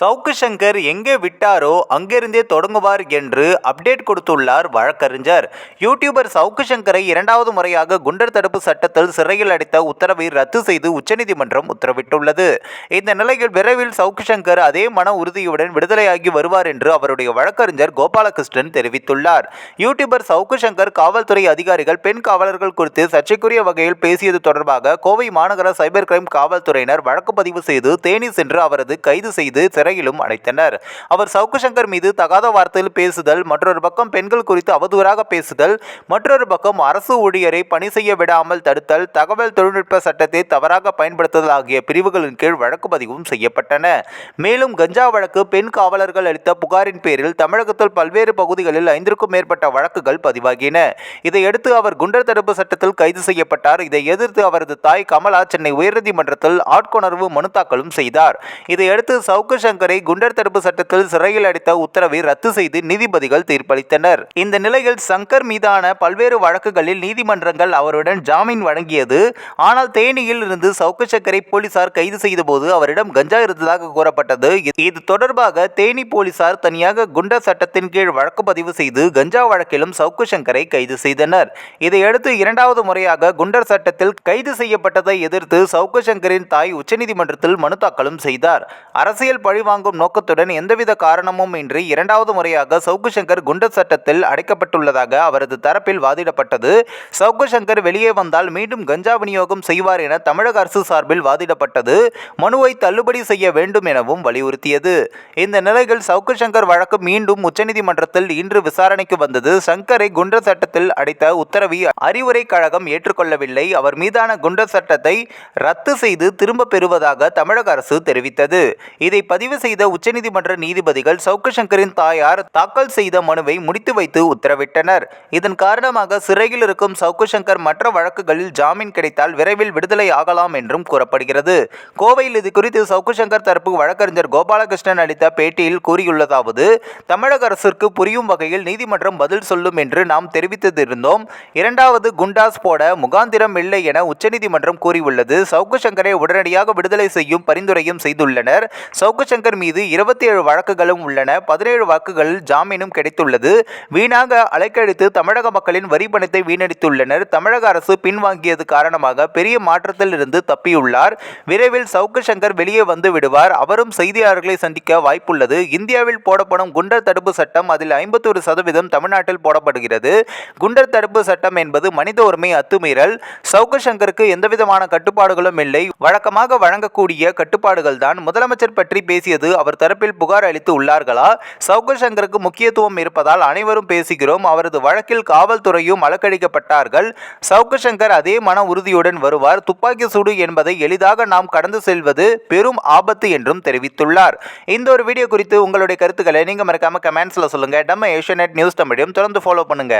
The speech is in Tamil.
சவுக்கு சங்கர் எங்கே விட்டாரோ அங்கிருந்தே தொடங்குவார் என்று அப்டேட் கொடுத்துள்ளார் வழக்கறிஞர். யூடியூபர் சவுக்கு சங்கரை இரண்டாவது முறையாக குண்டர் தடுப்பு சட்டத்தில் சிறையில் அடைத்த உத்தரவை ரத்து செய்து உச்சநீதிமன்றம் உத்தரவிட்டுள்ளது. இந்த நிலையில் விரைவில் சவுக்கு சங்கர் அதே மன உறுதியுடன் விடுதலையாகி வருவார் என்று அவருடைய வழக்கறிஞர் கோபாலகிருஷ்ணன் தெரிவித்துள்ளார். யூடியூபர் சவுக்கு சங்கர் காவல்துறை அதிகாரிகள் பெண் காவலர்கள் குறித்து சர்ச்சைக்குரிய வகையில் பேசியது தொடர்பாக கோவை மாநகர சைபர் கிரைம் காவல்துறையினர் வழக்கு பதிவு செய்து தேனி சென்று அவரது கைது செய்து சிறையிலும் அடைத்தனர். அவர் சவுக்கு சங்கர் மீது தகாத வார்த்தையில் பேசுதல் மற்றொரு பக்கம் பெண்கள் குறித்து அவதூறாக பேசுதல் மற்றொரு பக்கம் அரசு ஊழியரை பணி செய்ய விடாமல் தடுத்தல் தகவல் தொழில்நுட்ப சட்டத்தை தவறாக பயன்படுத்துதல் ஆகிய பிரிவுகளின் கீழ் வழக்கு பதிவும் செய்யப்பட்டன. மேலும் கஞ்சா வழக்கு பெண் காவலர்கள் அளித்த புகாரின் பேரில் தமிழகத்தில் பல்வேறு பகுதிகளில் ஐந்திற்கும் மேற்பட்ட வழக்குகள் பதிவாகின. இதையடுத்து அவர் குண்டர் தடுப்பு சட்டத்தில் கைது செய்யப்பட்டார். இதை எதிர்த்து அவரது தாய் கமலா சென்னை உயர்நீதிமன்றத்தில் ஆட்கொணர்வு மனு தாக்கலும் செய்தார். இதையடுத்து சவுக்கு குண்டர் தடுப்பு சட்டத்தில் சிறையில் அடைத்த உத்தரவை ரத்து செய்து நீதிபதிகள் தீர்ப்பளித்தனர். இந்த நிலையில் சங்கர் மீதான பல்வேறு வழக்குகளில் நீதிமன்றங்கள் அவருடன் ஜாமீன் வழங்கியது. ஆனால் தேனியில் இருந்து சவுக்கு சங்கரை போலீசார் கைது செய்தபோது அவரிடம் கஞ்சா இருந்ததாக கூறப்பட்டது. இது தொடர்பாக தேனி போலீசார் தனியாக குண்டர் சட்டத்தின் கீழ் வழக்கு பதிவு செய்து கஞ்சா வழக்கிலும் சவுக்கு சங்கரை கைது செய்தனர். இதையடுத்து இரண்டாவது முறையாக குண்டர் சட்டத்தில் கைது செய்யப்பட்டதை எதிர்த்து சவுக்கு சங்கரின் தாய் உச்சநீதிமன்றத்தில் மனு தாக்கலும் செய்தார். அரசியல் பழிவாங்க வாங்கும் நோக்கத்துடன் எந்தவித காரணமும் இன்றி இரண்டாவது முறையாக சவுக்கு சங்கர் குண்டர் சட்டத்தில் அடைக்கப்பட்டுள்ளதாக அவரது தரப்பில் வாதிடப்பட்டது. சவுக்கு சங்கர் வெளியே வந்தால் மீண்டும் கஞ்சா விநியோகம் செய்வார் என தமிழக அரசு சார்பில் வாதிடப்பட்டது. மனுவை தள்ளுபடி செய்ய வேண்டும் எனவும் வலியுறுத்தியது. இந்த நிலையில் சவுக்கு சங்கர் வழக்கு மீண்டும் உச்சநீதிமன்றத்தில் இன்று விசாரணைக்கு வந்தது. சங்கரை குண்டர் சட்டத்தில் அடைத்த உத்தரவை அறிவுரை கழகம் ஏற்றுக்கொள்ளவில்லை. அவர் மீதான குண்டர் சட்டத்தை ரத்து செய்து திரும்ப பெறுவதாக தமிழக அரசு தெரிவித்தது. இதை பதிவு செய்த உச்சநீதிமன்ற நீதிபதிகள் சவுக்கு சங்கரின் தாயார் தாக்கல் செய்த மனுவை முடித்து வைத்து உத்தரவிட்டனர். இதன் காரணமாக சிறையில் இருக்கும் சவுக்கு சங்கர் மற்ற வழக்குகளில் ஜாமீன் கிடைத்தால் விரைவில் விடுதலை ஆகலாம் என்றும் கூறப்படுகிறது. கோவையில் இது குறித்து சவுக்கு சங்கர் தரப்பு வழக்கறிஞர் கோபாலகிருஷ்ணன் அளித்த பேட்டியில் கூறியுள்ளதாவது தமிழக அரசிற்கு புரியும் வகையில் நீதிமன்றம் பதில் சொல்லும் என்று நாம் தெரிவித்திருந்தோம். இரண்டாவது குண்டாஸ் போட முகாந்திரம் இல்லை என உச்சநீதிமன்றம் கூறியுள்ளது. சவுக்கு சங்கரை உடனடியாக விடுதலை செய்யும் பரிந்துரையும் செய்துள்ளனர். சவுக்கு சங்கர் மீது இருபத்தி ஏழு வழக்குகளும் உள்ளன. பதினேழு வழக்குகளில் ஜாமீனும் கிடைத்துள்ளது. வீணாக அலைக்கழித்து தமிழக மக்களின் வரி பணத்தை வீணடித்துள்ளனர். தமிழக அரசு பின்வாங்கியது காரணமாக பெரிய மாற்றத்தில் இருந்து தப்பியுள்ளார். விரைவில் சவுக்கு சங்கர் வெளியே வந்து விடுவார். அவரும் செய்தியாளர்களை சந்திக்க வாய்ப்புள்ளது. இந்தியாவில் போடப்படும் குண்டர் தடுப்பு சட்டம் அதில் ஐம்பத்தொரு சதவீதம் தமிழ்நாட்டில் போடப்படுகிறது. குண்டர் தடுப்பு சட்டம் என்பது மனித உரிமை அத்துமீறல். சவுக்கு சங்கருக்கு எந்தவிதமான கட்டுப்பாடுகளும் இல்லை. வழக்கமாக வழங்கக்கூடிய கட்டுப்பாடுகள் தான் முதலமைச்சர் பற்றி பேசியது அவர் தரப்பில் புகார் அளித்து உள்ளார்களா? சவுக்கு சங்கருக்கு முக்கியத்துவம் இருப்பதால் அனைவரும் பேசுகிறோம். அவரது வழக்கில் காவல்துறையும் அலக்கழிக்கப்பட்டார்கள். சவுக்கு சங்கர் அதே மன உறுதியுடன் வருவார். துப்பாக்கி சூடு என்பதை எளிதாக நாம் கடந்து செல்வது பெரும் ஆபத்து என்றும் தெரிவித்துள்ளார். இந்த ஒரு வீடியோ குறித்து உங்களுடைய கருத்துக்களை நீங்க மறக்காம கமெண்ட்ஸ்ல சொல்லுங்க. நம்ம ஏஷியநெட் நியூஸ் தமிழையும் தொடர்ந்து ஃபாலோ பண்ணுங்க.